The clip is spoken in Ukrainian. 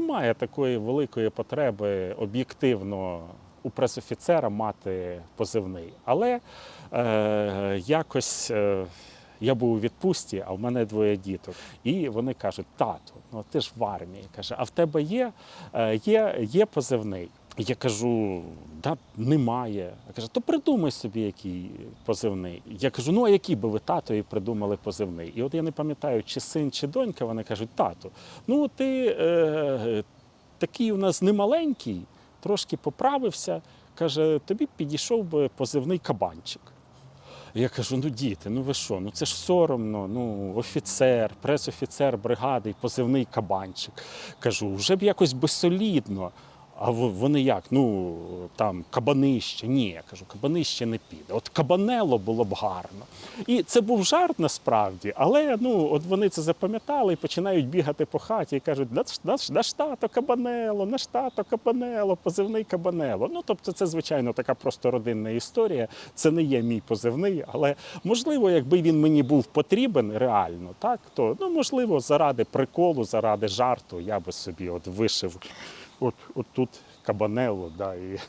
немає такої великої потреби об'єктивно у пресофіцера мати позивний. Але е, якось. Е, я був у відпустці, а в мене двоє діток. І вони кажуть: тату, ну ти ж в армії. Каже, а в тебе є, е, є, є позивний. Я кажу, да, немає. Я каже, то придумай собі, який позивний. Я кажу, ну а який би ви татові придумали позивний? І от я не пам'ятаю, чи син, чи донька, вони кажуть, тату, ну ти е, такий у нас немаленький, трошки поправився. Каже, тобі підійшов би позивний кабанчик. Я кажу: ну діти, ну ви що? Ну це ж соромно. Ну, офіцер, пресофіцер бригади, позивний кабанчик. Кажу, вже б якось би солідно. А вони як? Ну там кабанище. Ні, я кажу, кабанище не піде. От кабанело було б гарно. І це був жарт насправді, але ну от вони це запам'ятали і починають бігати по хаті і кажуть, наш, наш, наш тато кабанело, наш тато кабанело, позивний кабанело. Ну тобто, це звичайно така просто родинна історія. Це не є мій позивний, але можливо, якби він мені був потрібен реально, так то ну можливо, заради приколу, заради жарту, я би собі от вишив от, от тут кабанело, да, і